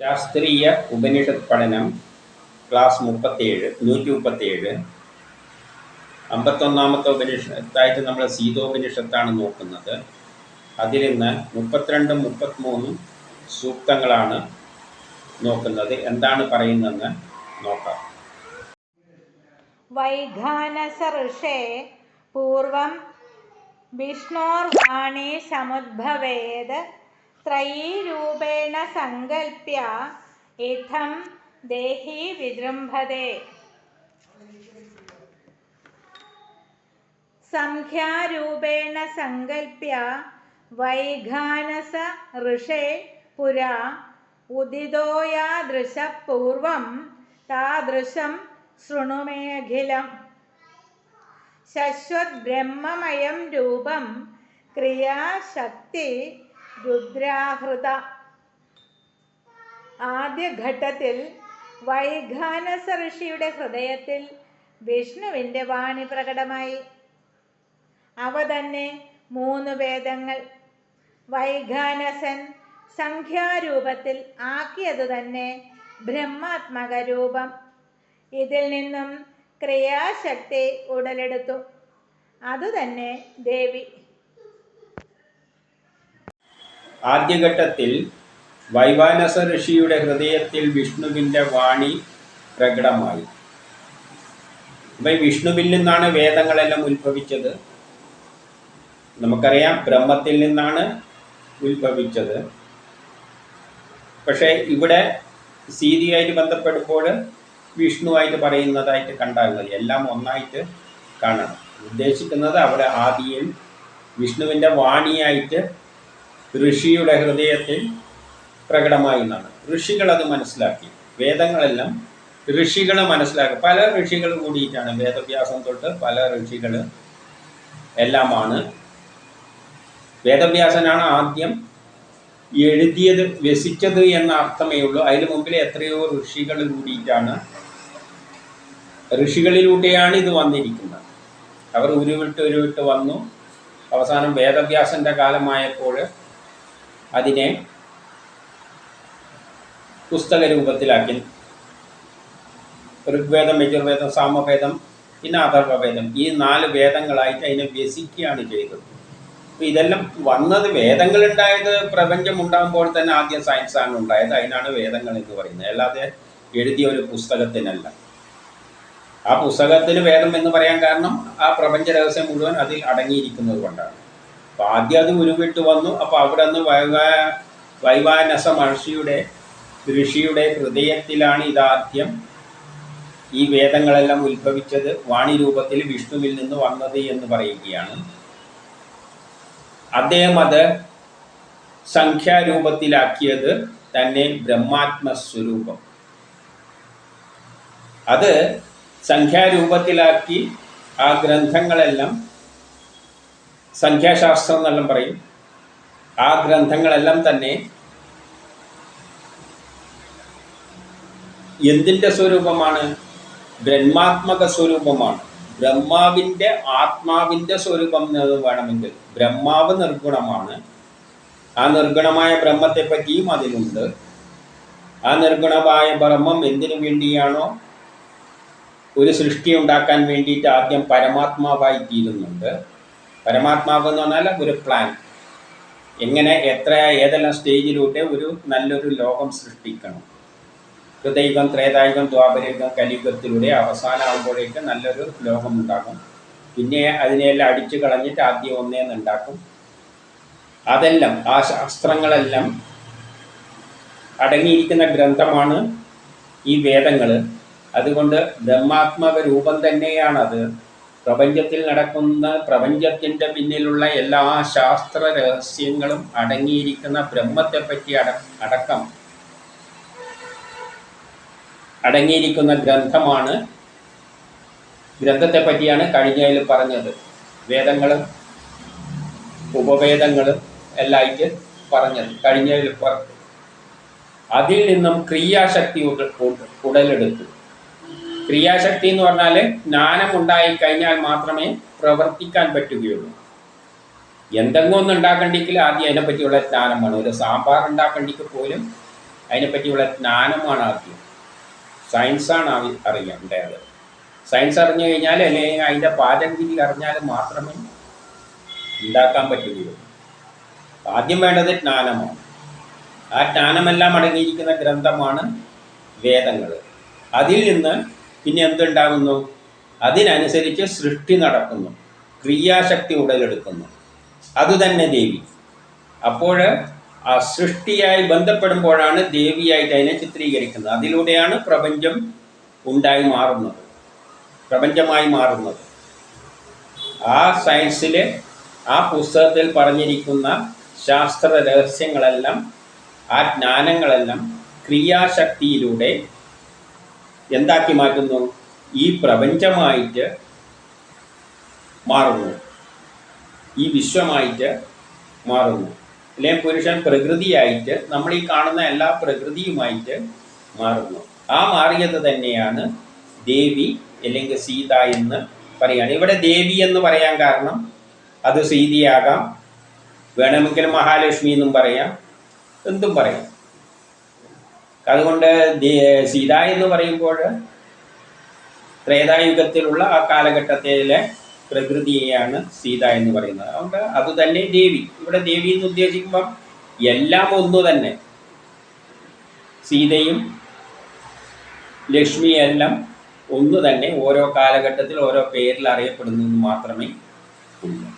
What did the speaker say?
ശാസ്ത്രീയ ഉപനിഷത്ത് പഠനം ക്ലാസ് മുപ്പത്തേഴ് നൂറ്റി മുപ്പത്തേഴ് അമ്പത്തൊന്നാമത്തെ ഉപനിഷത്തായിട്ട് നമ്മൾ സീതോപനിഷത്താണ് നോക്കുന്നത്. അതിൽ നിന്ന് മുപ്പത്തിരണ്ടും മുപ്പത്തിമൂന്നും സൂക്തങ്ങളാണ് നോക്കുന്നത്. എന്താണ് പറയുന്നതെന്ന് നോക്കാം. വൈഘാനസർഷേ പൂർവം വിഷ്ണോർവാണി സമുദ്ഭവേത് ത്രയീരൂപേണ സങ്കല്പ്യ ഇഥം ദേഹി വിജൃംഭത്തെ സംഖ്യാരൂപേണ സങ്കല്പ്യ വൈഘാനസ ഋഷേ പുരാ ഉദിതോയാദൃശ പൂർവം താദൃശം ശൃണുമേഖിലം. ശശ്വത് ബ്രഹ്മമയം രൂപം ക്രിയാശക്തി രുദ്രാഹൃത. ആദ്യഘട്ടത്തിൽ വൈഖാനസ ഋഷിയുടെ ഹൃദയത്തിൽ വിഷ്ണുവിന്റെ വാണി പ്രകടമായി. അവ തന്നെ മൂന്ന് വേദങ്ങൾ. വൈഖാനസൻ സംഖ്യാരൂപത്തിൽ ആക്കിയത് തന്നെ ബ്രഹ്മാത്മക രൂപം ഇതിൽ നിന്നും ക്രിയാശക്തി ഉടലെടുത്തു. അതുതന്നെ ദേവി. ആദ്യഘട്ടത്തിൽ വൈവാനസ ഋഷിയുടെ ഹൃദയത്തിൽ വിഷ്ണുവിന്റെ വാണി പ്രകടമായി. അപ്പം ഈ വിഷ്ണുവിൽ നിന്നാണ് വേദങ്ങളെല്ലാം ഉത്ഭവിച്ചത്. നമുക്കറിയാം ബ്രഹ്മത്തിൽ നിന്നാണ് ഉത്ഭവിച്ചത്. പക്ഷേ ഇവിടെ സീതിയായിട്ട് ബന്ധപ്പെടുമ്പോൾ വിഷ്ണുവായിട്ട് പറയുന്നതായിട്ട് കണ്ടാൽ മതി. എല്ലാം ഒന്നായിട്ട് കാണണം. ഉദ്ദേശിക്കുന്നത് അവിടെ ആദിയിൽ വിഷ്ണുവിന്റെ വാണിയായിട്ട് ഋഷിയുടെ ഹൃദയത്തിൽ പ്രകടമായി എന്നാണ്. ഋഷികൾ അത് മനസ്സിലാക്കി. വേദങ്ങളെല്ലാം ഋഷികൾ മനസ്സിലാക്കി. പല ഋഷികൾ കൂടിയിട്ടാണ് വേദവ്യാസം തൊട്ട് പല ഋഷികൾ എല്ലാമാണ്. വേദവ്യാസനാണ് ആദ്യം എഴുതിയത് വ്യസിച്ചത് എന്ന അർത്ഥമേ ഉള്ളൂ. അതിന് മുമ്പിൽ എത്രയോ ഋഷികൾ കൂടിയിട്ടാണ് ഋഷികളിലൂടെയാണ് ഇത് വന്നിരിക്കുന്നത്. അവർ ഉരുവിട്ട് ഉരുവിട്ട് വന്നു. അവസാനം വേദവ്യാസന്റെ കാലമായപ്പോൾ അതിനെ പുസ്തക രൂപത്തിലാക്കി ഋഗ്വേദം യജുർവേദം സാമവേദം പിന്നെ അഥർവവേദം. ഈ നാല് വേദങ്ങളായിട്ട് അതിനെ വ്യസിക്കുകയാണ് ചെയ്തത്. അപ്പോൾ ഇതെല്ലാം വന്നത് വേദങ്ങൾ ഉണ്ടായത് പ്രപഞ്ചം ഉണ്ടാകുമ്പോൾ തന്നെ ആദ്യം സയൻസാണ് ഉണ്ടായത്. അതിനാണ് വേദങ്ങൾ എന്ന് പറയുന്നത്. അല്ലാതെ എഴുതിയ ഒരു പുസ്തകത്തിനല്ല. ആ പുസ്തകത്തിന് വേദം എന്ന് പറയാൻ കാരണം ആ പ്രപഞ്ച രഹസ്യം മുഴുവൻ അതിൽ അടങ്ങിയിരിക്കുന്നത് കൊണ്ടാണ്. അപ്പോൾ ആദ്യം അത് ഉരുവിട്ട് വന്നു. അപ്പോൾ അവിടെ നിന്ന് വൈവാ വൈവാനസ മഹർഷിയുടെ ഋഷിയുടെ ഹൃദയത്തിലാണ് ഇതാദ്യം ഈ വേദങ്ങളെല്ലാം ഉത്ഭവിച്ചത്. വാണി രൂപത്തിൽ വിഷ്ണുവിൽ നിന്ന് വന്നത് എന്ന് പറയുകയാണ്. അദ്ദേഹം അത് സംഖ്യാരൂപത്തിലാക്കിയത് തന്നെ ബ്രഹ്മാത്മസ്വരൂപം. അത് സംഖ്യാരൂപത്തിലാക്കി ആ ഗ്രന്ഥങ്ങളെല്ലാം സംഖ്യാശാസ്ത്രം എന്നെല്ലാം പറയും. ആ ഗ്രന്ഥങ്ങളെല്ലാം തന്നെ എന്തിന്റെ സ്വരൂപമാണ്? ബ്രഹ്മാത്മക സ്വരൂപമാണ്. ബ്രഹ്മാവിന്റെ ആത്മാവിന്റെ സ്വരൂപം എന്ന് വേണമെങ്കിൽ ബ്രഹ്മാവ് നിർഗുണമാണ്. ആ നിർഗുണമായ ബ്രഹ്മത്തെ പറ്റിയും അതിലുണ്ട് ആ നിർഗുണമായ ബ്രഹ്മം എന്തിനു വേണ്ടിയാണോ? ഒരു സൃഷ്ടി ഉണ്ടാക്കാൻ വേണ്ടിയിട്ട് ആദ്യം പരമാത്മാവായി തീരുന്നുണ്ട്. പരമാത്മാവ് എന്ന് പറഞ്ഞാൽ ഒരു പ്ലാൻ എങ്ങനെ എത്ര ഏതെല്ലാം സ്റ്റേജിലൂടെ ഒരു നല്ലൊരു ലോകം സൃഷ്ടിക്കണം. ദൈവം ത്രേതായുഗം ദ്വാപരയുഗം കലിയുഗത്തിലൂടെ അവസാനമാകുമ്പോഴേക്ക് നല്ലൊരു ലോകം ഉണ്ടാകും പിന്നെ അതിനെല്ലാം അടിച്ചു കളഞ്ഞിട്ട് ആദ്യം ഒന്നേന്ന് ഉണ്ടാക്കും അതെല്ലാം ആ ശാസ്ത്രങ്ങളെല്ലാം അടങ്ങിയിരിക്കുന്ന ഗ്രന്ഥമാണ് ഈ വേദങ്ങൾ അതുകൊണ്ട് ബ്രഹ്മാത്മക രൂപം തന്നെയാണത്. പ്രപഞ്ചത്തിൽ നടക്കുന്ന പ്രപഞ്ചത്തിന്റെ പിന്നിലുള്ള എല്ലാ ശാസ്ത്ര രഹസ്യങ്ങളും അടങ്ങിയിരിക്കുന്ന ബ്രഹ്മത്തെ പറ്റി അട അടക്കം അടങ്ങിയിരിക്കുന്ന ഗ്രന്ഥമാണ്. ഗ്രന്ഥത്തെ പറ്റിയാണ് കഴിഞ്ഞതിൽ പറഞ്ഞത്. വേദങ്ങളും ഉപവേദങ്ങളും എല്ലായിട്ട് പറഞ്ഞത് കഴിഞ്ഞതിൽ പറഞ്ഞു അതിൽ നിന്നും ക്രിയാശക്തി ഉടലെടുത്തു. ക്രിയാശക്തി എന്ന് പറഞ്ഞാൽ ജ്ഞാനം ഉണ്ടായി കഴിഞ്ഞാൽ മാത്രമേ പ്രവർത്തിക്കാൻ പറ്റുകയുള്ളൂ. എന്തെങ്കിലും ഒന്ന് ഉണ്ടാക്കണ്ടെങ്കിൽ ആദ്യം അതിനെപ്പറ്റിയുള്ള ജ്ഞാനം വേണം. ഒരു സാമ്പാർ ഉണ്ടാക്കണ്ടെങ്കിൽ പോലും അതിനെപ്പറ്റിയുള്ള ജ്ഞാനമാണ് ആദ്യം. സയൻസാണ് അറി- അറിയേണ്ടത്. സയൻസ് അറിഞ്ഞു കഴിഞ്ഞാൽ അല്ലെങ്കിൽ അതിന്റെ പാചകവിധി അറിഞ്ഞാൽ മാത്രമേ ഉണ്ടാക്കാൻ പറ്റുകയുള്ളൂ. ആദ്യം വേണ്ടത് ജ്ഞാനമാണ്. ആ ജ്ഞാനമെല്ലാം അടങ്ങിയിരിക്കുന്ന ഗ്രന്ഥമാണ് വേദങ്ങൾ. അതിൽ നിന്ന് പിന്നെ എന്തുണ്ടാകുന്നു? അതിനനുസരിച്ച് സൃഷ്ടി നടക്കുന്നു. ക്രിയാശക്തി ഉടലെടുക്കുന്നു. അതുതന്നെ ദേവി. അപ്പോൾ ആ സൃഷ്ടിയായി ബന്ധപ്പെടുമ്പോഴാണ് ദേവിയായിട്ട് അതിനെ ചിത്രീകരിക്കുന്നത്. അതിലൂടെയാണ് പ്രപഞ്ചം ഉണ്ടായി മാറുന്നത്. പ്രപഞ്ചമായി മാറുന്നത്. ആ സയൻസിൽ ആ പുസ്തകത്തിൽ പറഞ്ഞിരിക്കുന്ന ശാസ്ത്ര രഹസ്യങ്ങളെല്ലാം ആ ജ്ഞാനങ്ങളെല്ലാം ക്രിയാശക്തിയിലൂടെ എന്താക്കി മാറ്റുന്നു? ഈ പ്രപഞ്ചമായിട്ട് മാറുന്നു. ഈ വിശ്വമായിട്ട് മാറുന്നു. അല്ലെങ്കിൽ പുരുഷൻ പ്രകൃതിയായിട്ട് നമ്മൾ ഈ കാണുന്ന എല്ലാ പ്രകൃതിയുമായിട്ട് മാറുന്നു. ആ മാറിയത് തന്നെയാണ് ദേവി അല്ലെങ്കിൽ സീത എന്ന് പറയുകയാണ്. ഇവിടെ ദേവി എന്ന് പറയാൻ കാരണം അത് സീതയാകാം. വേണമെങ്കിൽ മഹാലക്ഷ്മി എന്നും പറയാം. എന്തും പറയാം. അതുകൊണ്ട് സീത എന്ന് പറയുമ്പോൾ ത്രേതായുഗത്തിലുള്ള ആ കാലഘട്ടത്തിലെ പ്രകൃതിയെയാണ് സീത എന്ന് പറയുന്നത്. അതുകൊണ്ട് അത് തന്നെ ദേവി. ഇവിടെ ദേവി എന്ന് ഉദ്ദേശിക്കുമ്പം എല്ലാം ഒന്നു തന്നെ. സീതയും ലക്ഷ്മിയെല്ലാം ഒന്ന് തന്നെ. ഓരോ കാലഘട്ടത്തിൽ ഓരോ പേരിൽ അറിയപ്പെടുന്നു മാത്രമേ ഉള്ളൂ.